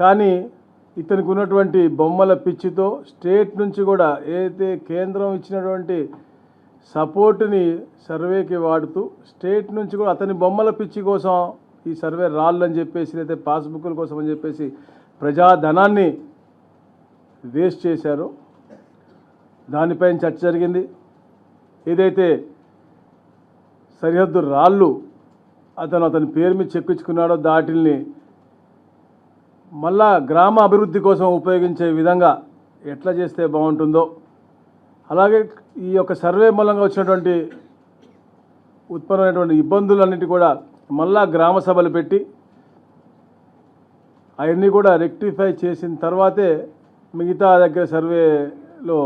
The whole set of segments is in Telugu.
కానీ ఇతనికి ఉన్నటువంటి బొమ్మల పిచ్చితో స్టేట్ నుంచి కూడా ఏదైతే కేంద్రం ఇచ్చినటువంటి సపోర్ట్ని సర్వేకి వాడుతూ స్టేట్ నుంచి కూడా అతని బొమ్మల పిచ్చి కోసం ఈ సర్వే రాళ్ళని చెప్పేసి లేకపోతే పాస్బుక్ల కోసం అని చెప్పేసి ప్రజాధనాన్ని వేస్ట్ చేశారు. దానిపైన చర్చ జరిగింది. ఏదైతే సరిహద్దు రాళ్ళు అతను అతని పేరు మీద చెక్కించుకున్నాడో దాటిల్ని మళ్ళా గ్రామ అభివృద్ధి కోసం ఉపయోగించే విధంగా ఎట్లా చేస్తే బాగుంటుందో అలాగే ఈ యొక్క సర్వే మూలంగా వచ్చినటువంటి ఉత్పన్నమైనటువంటి ఇబ్బందులన్నిటి కూడా మళ్ళా గ్రామ సభలు పెట్టి అవన్నీ కూడా రెక్టిఫై చేసిన తర్వాతే మిగతా దగ్గర సర్వేలో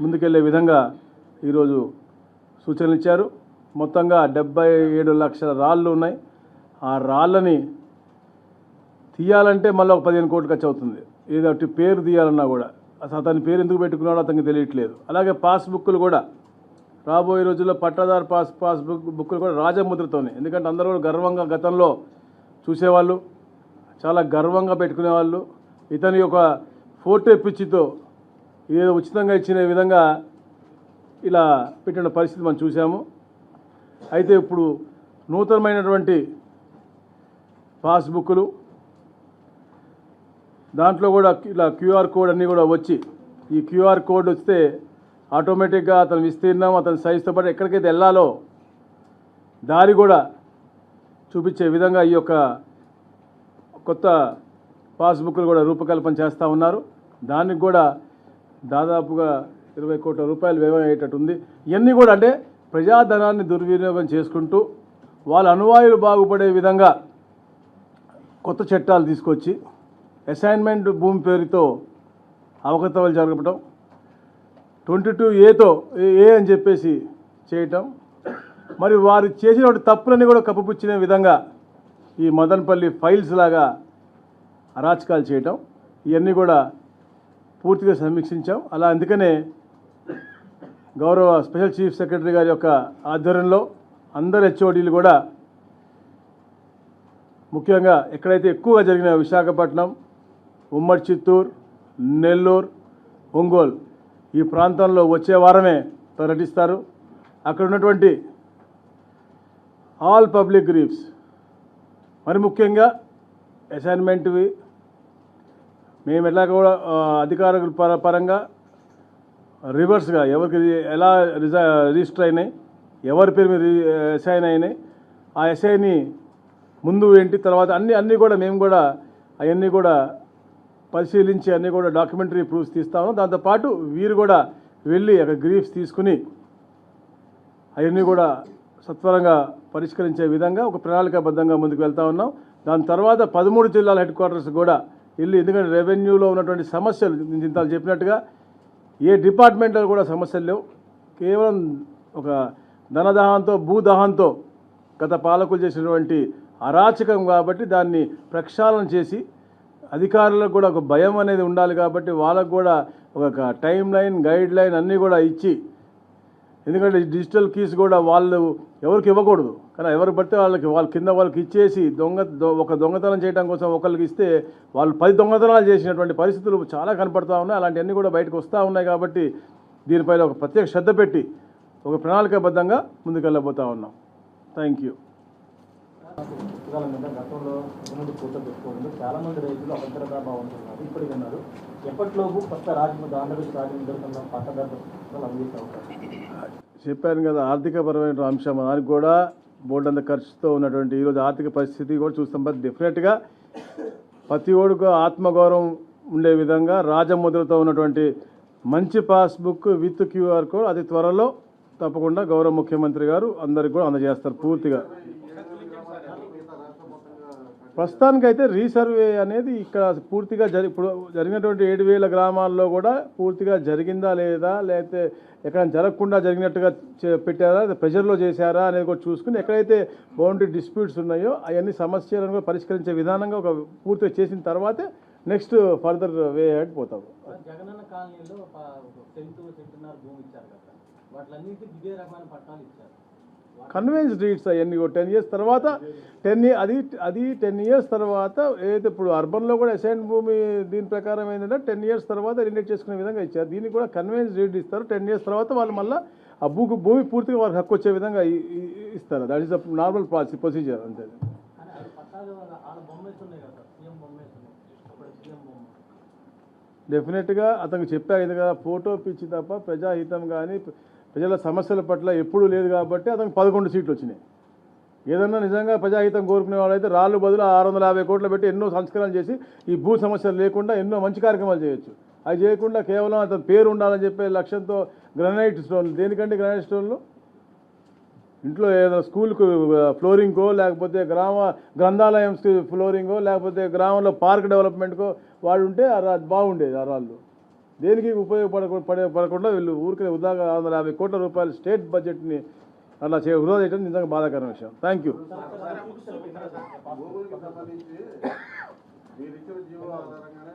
ముందుకెళ్ళే విధంగా ఈరోజు సూచనలు ఇచ్చారు. మొత్తంగా డెబ్బై ఏడు లక్షల రాళ్ళు ఉన్నాయి. ఆ రాళ్ళని తీయాలంటే మళ్ళీ ఒక పదిహేను కోట్లు ఖర్చు అవుతుంది. ఏదో ఒకటి పేరు తీయాలన్నా కూడా. అసలు అతని పేరు ఎందుకు పెట్టుకున్నాడో అతనికి తెలియట్లేదు. అలాగే పాస్బుక్లు కూడా. రాబోయే రోజుల్లో పట్టాదారు పాస్ పాస్బుక్ బుక్లు కూడా రాజముద్రతోనే. ఎందుకంటే అందరూ కూడా గర్వంగా గతంలో చూసేవాళ్ళు. చాలా గర్వంగా పెట్టుకునేవాళ్ళు. ఇతని యొక్క ఫోటో పిచ్చితో ఏదో ఉచితంగా ఇచ్చిన విధంగా ఇలా పెట్టిన పరిస్థితి మనం చూసాము అయితే ఇప్పుడు నూతనమైనటువంటి పాస్బుక్లు దాంట్లో కూడా ఇలా క్యూఆర్ కోడ్ అన్నీ కూడా వచ్చి ఈ క్యూఆర్ కోడ్ వస్తే ఆటోమేటిక్గా అతని విస్తీర్ణం అతని సైజుతో పాటు ఎక్కడికైతే వెళ్ళాలో దారి కూడా చూపించే విధంగా ఈ యొక్క కొత్త పాస్బుక్లు కూడా రూపకల్పన చేస్తూ ఉన్నారు. దానికి కూడా దాదాపుగా ఇరవై కోట్ల రూపాయలు వ్యయం అయ్యేటట్టు ఉంది. ఇవన్నీ కూడా అంటే ప్రజాధనాన్ని దుర్వినియోగం చేసుకుంటూ వాళ్ళ అనువాయులు బాగుపడే విధంగా కొత్త చట్టాలు తీసుకొచ్చి అసైన్మెంట్ భూమి పేరుతో అవకతవలు జరగటం ట్వంటీ టూ ఏతో ఏ అని చెప్పేసి చేయటం మరి వారు చేసిన తప్పులన్నీ కూడా కప్పుపుచ్చిన విధంగా ఈ మదనపల్లి ఫైల్స్ లాగా అరాచకాలు చేయటం ఇవన్నీ కూడా పూర్తిగా సమీక్షించాం. అలా అందుకనే గౌరవ స్పెషల్ చీఫ్ సెక్రటరీ గారి యొక్క ఆధ్వర్యంలో అందరు హెచ్ఓడీలు కూడా ముఖ్యంగా ఎక్కడైతే ఎక్కువగా జరిగిన విశాఖపట్నం ఉమ్మడి చిత్తూరు నెల్లూరు ఒంగోలు ఈ ప్రాంతంలో వచ్చే వారమే పర్యటిస్తారు. అక్కడ ఉన్నటువంటి ఆల్ పబ్లిక్ గ్రీఫ్స్ మరి ముఖ్యంగా అసైన్మెంట్వి. మేము ఎట్లా కూడా ఆ, అధికారుల పర పరంగా రివర్స్గా ఎవరికి ఎలా రిజా రిజిస్టర్ అయినాయి ఎవరి పేరు మీద అసైన్ అయినాయి ఆ ఎస్ఐని ముందు ఏంటి తర్వాత అన్ని అన్నీ కూడా మేము కూడా అవన్నీ కూడా పరిశీలించి అన్నీ కూడా డాక్యుమెంటరీ ప్రూఫ్స్ తీస్తాము దాంతోపాటు వీరు కూడా వెళ్ళి అక్కడ గ్రీఫ్స్ తీసుకుని అవన్నీ కూడా సత్వరంగా పరిష్కరించే విధంగా ఒక ప్రణాళికాబద్ధంగా ముందుకు వెళ్తా ఉన్నాం. దాని తర్వాత పదమూడు జిల్లాల హెడ్ క్వార్టర్స్ కూడా వెళ్ళి ఎందుకంటే రెవెన్యూలో ఉన్నటువంటి సమస్యలు నేను ఇంత చెప్పినట్టుగా ఏ డిపార్ట్మెంట్లో కూడా సమస్యలు లేవు. కేవలం ఒక ధనదాహంతో భూదాహంతో గత పాలకులు చేసినటువంటి అరాచకం కాబట్టి దాన్ని ప్రక్షాళన చేసి అధికారులకు కూడా ఒక భయం అనేది ఉండాలి కాబట్టి వాళ్ళకు కూడా ఒక టైం లైన్ గైడ్ లైన్ అన్నీ కూడా ఇచ్చి ఎందుకంటే డిజిటల్ కీస్ కూడా వాళ్ళు ఎవరికి ఇవ్వకూడదు. కానీ ఎవరు పడితే వాళ్ళకి వాళ్ళ కింద వాళ్ళకి ఇచ్చేసి దొంగ దొ- ఒక దొంగతనం చేయడం కోసం ఒకరికి ఇస్తే వాళ్ళు పది దొంగతనాలు చేసినటువంటి పరిస్థితులు చాలా కనపడతా ఉన్నాయి. అలాంటివన్నీ కూడా బయటకు వస్తూ ఉన్నాయి కాబట్టి దీనిపైన ఒక ప్రత్యేక శ్రద్ధ పెట్టి ఒక ప్రణాళికాబద్ధంగా ముందుకెళ్ళబోతా ఉన్నాం. థ్యాంక్ యూ పుస్తకాల మీద గతంలో ముందు ఫోటో పెట్టుకోవడం చాలా మంది రైతులు అభద్రతా భావంతున్నారు. ఇప్పటికి అన్నారు ఎప్పటిలోపు కొత్త రాజముద్ర ఆంధ్రప్రదేశ్ రాజముద్ర పట్టదారు పట్టదారులు అందించే అవకాశం చెప్పాను కదా ఆర్థికపరమైన అంశం. దానికి కూడా బోర్డు అంత ఖర్చుతో ఉన్నటువంటి ఈరోజు ఆర్థిక పరిస్థితి కూడా చూస్తాం. బట్ డెఫినెట్గా ప్రతి ఓడుకు ఆత్మగౌరవం ఉండే విధంగా రాజముద్రతో ఉన్నటువంటి మంచి పాస్బుక్ విత్ క్యూఆర్ కోడ్ అది త్వరలో తప్పకుండా గౌరవ ముఖ్యమంత్రి గారు అందరికి కూడా అందజేస్తారు పూర్తిగా. ప్రస్తుతానికైతే రీసర్వే అనేది ఇక్కడ పూర్తిగా జరి ఇప్పుడు జరిగినటువంటి ఏడు వేల గ్రామాల్లో కూడా పూర్తిగా జరిగిందా లేదా లేకపోతే ఎక్కడ జరగకుండా జరిగినట్టుగా చే- పెట్టారా లేదా ప్రెషర్లో చేశారా అనేది కూడా చూసుకుని ఎక్కడైతే బౌండరీ డిస్ప్యూట్స్ ఉన్నాయో అవన్నీ సమస్యలను కూడా పరిష్కరించే విధానంగా ఒక పూర్తిగా చేసిన తర్వాతే నెక్స్ట్ ఫర్దర్ వే హెడ్ పోతాం జగనన్న కాలనీలో సెంటు సెంటున్నర భూమి ఇచ్చారు కదా. వాటిలన్నింటికి ఇదే రకమైన పట్టాలు ఇచ్చారు. కన్వెన్స్ డీడ్స్ అవన్నీ టెన్ ఇయర్స్ తర్వాత టెన్ అది అది టెన్ ఇయర్స్ తర్వాత ఏదైతే ఇప్పుడు అర్బన్లో కూడా అసైన్ భూమి దీని ప్రకారం ఏంటంటే టెన్ ఇయర్స్ తర్వాత రిలేట్ చేసుకునే విధంగా ఇచ్చారు. దీనికి కూడా కన్వెన్స్ డీడ్ ఇస్తారు. టెన్ ఇయర్స్ తర్వాత వాళ్ళు మళ్ళీ ఆ భూ భూమి పూర్తిగా వాళ్ళకి హక్కు వచ్చే విధంగా ఇస్తారు. That is the normal process procedure అంతే. డెఫినెట్గా అతనికి చెప్పాను కదా ఫోటో పిచ్చి తప్ప ప్రజాహితం కానీ ప్రజల సమస్యల పట్ల ఎప్పుడూ లేదు కాబట్టి అతనికి పదకొండు సీట్లు వచ్చినాయి. ఏదన్నా నిజంగా ప్రజాహితం కోరుకునే వాళ్ళైతే రాళ్ళు బదులు ఆరు వందల యాభై కోట్లు పెట్టి ఎన్నో సంస్కరణలు చేసి ఈ భూ సమస్యలు లేకుండా ఎన్నో మంచి కార్యక్రమాలు చేయొచ్చు. అవి చేయకుండా కేవలం అతని పేరు ఉండాలని చెప్పే లక్ష్యంతో గ్రనైట్ స్టోన్లు దేనికంటే గ్రనైట్ స్టోన్లు? ఇంట్లో ఏదైనా స్కూల్కు ఫ్లోరింగ్కో లేకపోతే గ్రామ గ్రంథాలయం ఫ్లోరింగో లేకపోతే గ్రామంలో పార్క్ డెవలప్మెంట్కో వాడు ఉంటే ఆ బాగుండేది ఆ రాళ్ళు. దేనికి ఉపయోగపడకుండా పడే పడకుండా వీళ్ళు ఊరికే ఉదాగా ఆరు వందల యాభై కోట్ల రూపాయలు స్టేట్ బడ్జెట్ని అలా చే వృధా చేయడం నిజంగా బాధాకరమైన విషయం. థ్యాంక్ యూ భూములకు సంబంధించి మీరు ఇచ్చిన జీవో ఆధారంగానే